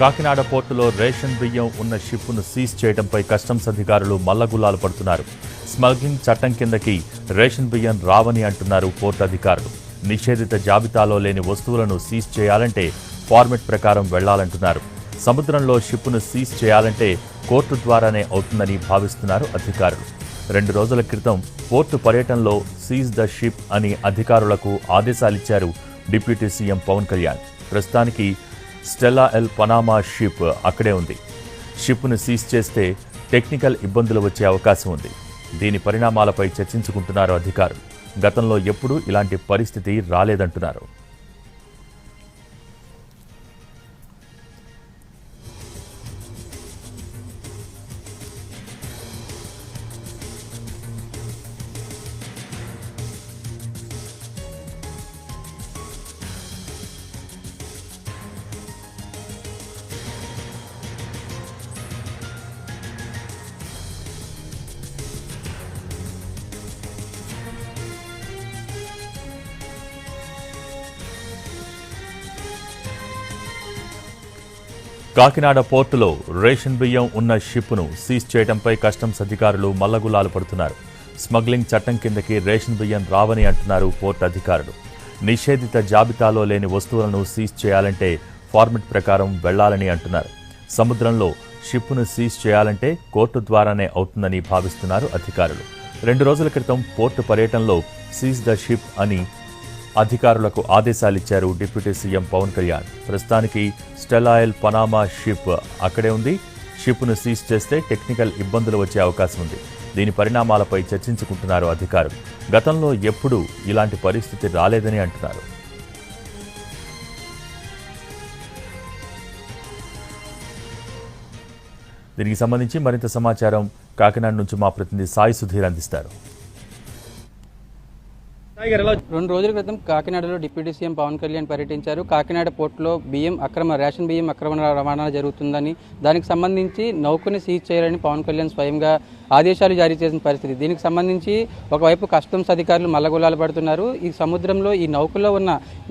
కాకినాడ పోర్టులో రేషన్ బియ్యం ఉన్న షిప్ను సీజ్ చేయడంపై కస్టమ్స్ అధికారులు మల్లగుల్లాలు పడుతున్నారు. స్మగ్లింగ్ చట్టం కిందకి రేషన్ బియ్యం రావని అంటున్నారు పోర్టు అధికారులు. నిషేధిత జాబితాలో లేని వస్తువులను సీజ్ చేయాలంటే ఫార్మెట్ ప్రకారం వెళ్ళాలంటున్నారు. సముద్రంలో షిప్ను సీజ్ చేయాలంటే కోర్టు ద్వారానే అవుతుందని భావిస్తున్నారు అధికారులు. రెండు రోజుల క్రితం పోర్టు పర్యటనలో సీజ్ ద షిప్ అని అధికారులకు ఆదేశాలిచ్చారు డిప్యూటీ సీఎం పవన్ కళ్యాణ్. ప్రస్తుతానికి స్టెల్లా ఎల్ పనామా షిప్ అక్కడే ఉంది. షిప్ను సీజ్ చేస్తే టెక్నికల్ ఇబ్బందులు వచ్చే అవకాశం ఉంది. దీని పరిణామాలపై చర్చించుకుంటున్నారు అధికారులు. గతంలో ఎప్పుడూ ఇలాంటి పరిస్థితి రాలేదంటున్నారు. కాకినాడ పోర్టులో రేషన్ బియ్యం ఉన్న షిప్ను సీజ్ చేయడంపై కస్టమ్స్ అధికారులు మల్లగుల్లాలు పడుతున్నారు. స్మగ్లింగ్ చట్టం కిందకి రేషన్ బియ్యం రావని అంటున్నారు పోర్టు అధికారులు. నిషేధిత జాబితాలో లేని వస్తువులను సీజ్ చేయాలంటే ఫార్మెట్ ప్రకారం వెళ్ళాలని అంటున్నారు. సముద్రంలో షిప్ను సీజ్ చేయాలంటే కోర్టు ద్వారానే అవుతుందని భావిస్తున్నారు అధికారులు. రెండు రోజుల క్రితం పోర్టు పర్యటనలో సీజ్ ద షిప్ అని అధికారులకు ఆదేశాలిచ్చారు డిప్యూటీ సీఎం పవన్ కళ్యాణ్. ప్రస్తుతానికి స్టెలాయిల్ పనామా షిప్ అక్కడే ఉంది. షిప్ను సీజ్ చేస్తే టెక్నికల్ ఇబ్బందులు వచ్చే అవకాశం ఉంది. దీని పరిణామాలపై చర్చించుకుంటున్నారు అధికారులు. గతంలో ఎప్పుడూ ఇలాంటి పరిస్థితి రాలేదని అంటున్నారు. దీనికి సంబంధించి మరింత సమాచారం కాకినాడ నుంచి మా ప్రతినిధి సాయి సుధీర్ అందిస్తారు. రెండు రోజుల క్రితం కాకినాడలో డిప్యూటీ సీఎం పవన్ కళ్యాణ్ పర్యటించారు. కాకినాడ పోర్టులో బియ్యం అక్రమ రేషన్ బియ్యం అక్రమ రవాణా జరుగుతుందని దానికి సంబంధించి నౌకని సీజ్ చేయాలని పవన్ కళ్యాణ్ స్వయంగా ఆదేశాలు జారీ చేసిన పరిస్థితి. దీనికి సంబంధించి ఒకవైపు కస్టమ్స్ అధికారులు మల్లగొల్లాలు పడుతున్నారు. ఈ సముద్రంలో ఈ నౌకలో ఉన్న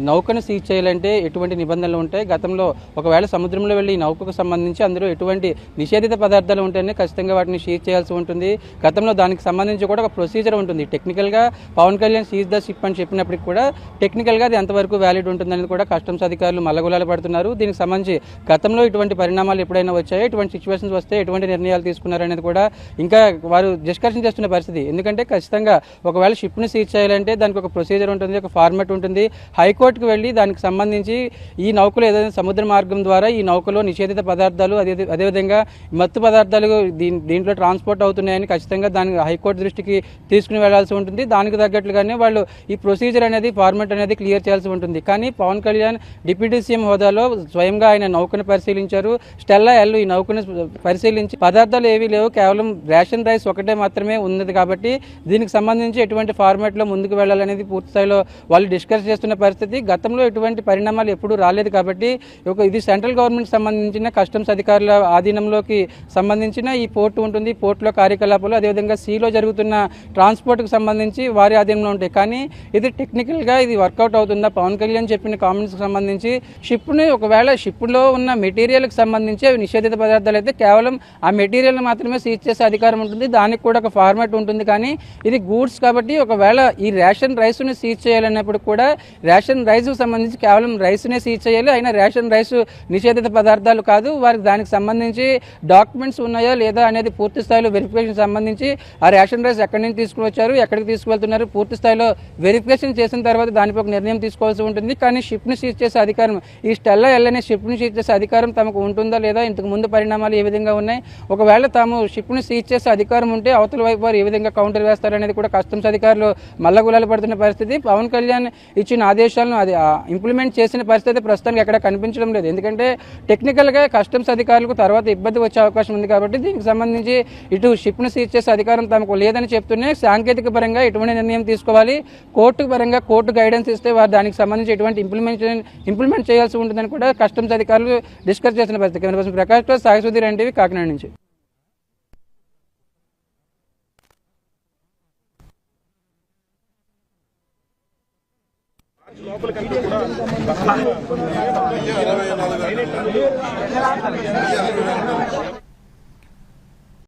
నౌకను సీజ్ చేయాలంటే ఎటువంటి నిబంధనలు ఉంటాయి? గతంలో ఒకవేళ సముద్రంలో వెళ్ళి ఈ నౌకకు సంబంధించి అందులో ఎటువంటి నిషేధిత పదార్థాలు ఉంటేనే ఖచ్చితంగా వాటిని సీజ్ చేయాల్సి ఉంటుంది. గతంలో దానికి సంబంధించి కూడా ఒక ప్రొసీజర్ ఉంటుంది. టెక్నికల్గా Pawan Kalyan seize the ship అని చెప్పినప్పటికీ కూడా టెక్నికల్గా అది ఎంతవరకు వ్యాలిడ్ ఉంటుందనేది కూడా కస్టమ్స్ అధికారులు మల్లగొల్లాలు పడుతున్నారు. దీనికి సంబంధించి గతంలో ఇటువంటి పరిణామాలు ఎప్పుడైనా వచ్చాయో? ఇటువంటి సిచ్యువేషన్స్ వస్తే ఎటువంటి నిర్ణయాలు తీసుకున్నారనేది కూడా ఇంకా వారు డిస్కషన్ చేస్తున్న పరిస్థితి. ఎందుకంటే ఖచ్చితంగా ఒకవేళ షిప్ని సీజ్ చేయాలంటే దానికి ఒక ప్రొసీజర్ ఉంటుంది ఒక ఫార్మాట్ ఉంటుంది. హైకోర్టుకు వెళ్ళి దానికి సంబంధించి ఈ నౌకలు ఏదైనా సముద్ర మార్గం ద్వారా ఈ నౌకలో నిషేధిత పదార్థాలు అదే అదేవిధంగా మత్తు పదార్థాలు దీని దీంట్లో ట్రాన్స్పోర్ట్ అవుతున్నాయని ఖచ్చితంగా దానికి హైకోర్టు దృష్టికి తీసుకుని వెళ్ళాల్సి ఉంటుంది. దానికి తగ్గట్లుగానే వాళ్ళు ఈ ప్రొసీజర్ అనేది ఫార్మాట్ అనేది క్లియర్ చేయాల్సి ఉంటుంది. కానీ పవన్ కళ్యాణ్ డిప్యూటీ సీఎం హోదాలో స్వయంగా ఆయన నౌకను పరిశీలించారు. స్టెల్లా ఎల్లు ఈ నౌకను పరిశీలించి పదార్థాలు ఏవీ లేవు. కేవలం రేషన్ రైస్ ఒకటే మాత్రమే ఉన్నది కాబట్టి దీనికి సంబంధించి ఎటువంటి ఫార్మాట్లో ముందుకు వెళ్ళాలనేది పూర్తి స్థాయిలో వాళ్ళు డిస్కస్ చేస్తున్న పరిస్థితి. గతంలో ఎటువంటి పరిణామాలు ఎప్పుడూ రాలేదు కాబట్టి ఒక ఇది సెంట్రల్ గవర్నమెంట్ సంబంధించిన కస్టమ్స్ అధికారుల ఆధీనంలోకి సంబంధించిన ఈ పోర్టు ఉంటుంది. పోర్టులో కార్యకలాపాలు అదేవిధంగా సీలో జరుగుతున్న ట్రాన్స్పోర్ట్కి సంబంధించి వారి ఆధీనంలో ఉంటాయి. కానీ ఇది టెక్నికల్గా ఇది వర్కౌట్ అవుతుందా? పవన్ కళ్యాణ్ చెప్పిన కామెంట్స్కి సంబంధించి షిప్ని ఒకవేళ షిప్లో ఉన్న మెటీరియల్కి సంబంధించి నిషేధిత పదార్థాలు అయితే కేవలం ఆ మెటీరియల్ మాత్రమే సీజ్ చేసే అధికారం ఉంటుంది. దానికి కూడా ఒక ఫార్మాట్ ఉంటుంది. కానీ ఇది గూడ్స్ కాబట్టి ఒకవేళ ఈ రేషన్ రైస్ను సీజ్ చేయాలన్నప్పుడు కూడా రేషన్ రైస్కు సంబంధించి కేవలం రైస్నే సీజ్ చేయాలి. అయినా రేషన్ రైస్ నిషేధిత పదార్థాలు కాదు. వారికి దానికి సంబంధించి డాక్యుమెంట్స్ ఉన్నాయా లేదా అనేది పూర్తి స్థాయిలో వెరిఫికేషన్ సంబంధించి ఆ రేషన్ రైస్ ఎక్కడి నుంచి తీసుకువచ్చారు ఎక్కడికి తీసుకువెళ్తున్నారు పూర్తి స్థాయిలో వెరిఫికేషన్ చేసిన తర్వాత దానిపై ఒక నిర్ణయం తీసుకోవాల్సి ఉంటుంది. కానీ షిప్ని సీజ్ చేసే అధికారం ఈ స్టెల్లా ఎల్లనే షిప్ని సీజ్ చేసే అధికారం తమకు ఉంటుందా లేదా? ఇంతకు ముందు పరిణామాలు ఏ విధంగా ఉన్నాయి? ఒకవేళ తాము షిప్ని సీజ్ చేసే అధికారం ఉంటే అవతల వైపు వారు ఏ విధంగా కౌంటర్ వేస్తారనేది కూడా కస్టమ్స్ అధికారులు మల్లగులాలు పడుతున్న పరిస్థితి. పవన్ కళ్యాణ్ ఇచ్చిన ఆదేశాలను అది ఇంప్లిమెంట్ చేసిన పరిస్థితి ప్రస్తుతానికి ఎక్కడ కనిపించడం లేదు. ఎందుకంటే టెక్నికల్గా కస్టమ్స్ అధికారులకు తర్వాత ఇబ్బంది వచ్చే అవకాశం ఉంది కాబట్టి దీనికి సంబంధించి ఇటు షిప్ను సీజ్ చేసే అధికారం తమకు లేదని చెప్తూనే సాంకేతిక పరంగా ఎటువంటి నిర్ణయం తీసుకోవాలి. కోర్టు పరంగా కోర్టు గైడెన్స్ ఇస్తే వారు దానికి సంబంధించి ఎటువంటి ఇంప్లిమెంట్ ఇంప్లిమెంట్ చేయాల్సి ఉంటుందని కూడా కస్టమ్స్ అధికారులు డిస్కస్ చేసిన పరిస్థితి. Camera person Prakash Sai Sudheer NTV Kakinada నుంచి. ఇరవై నాలుగు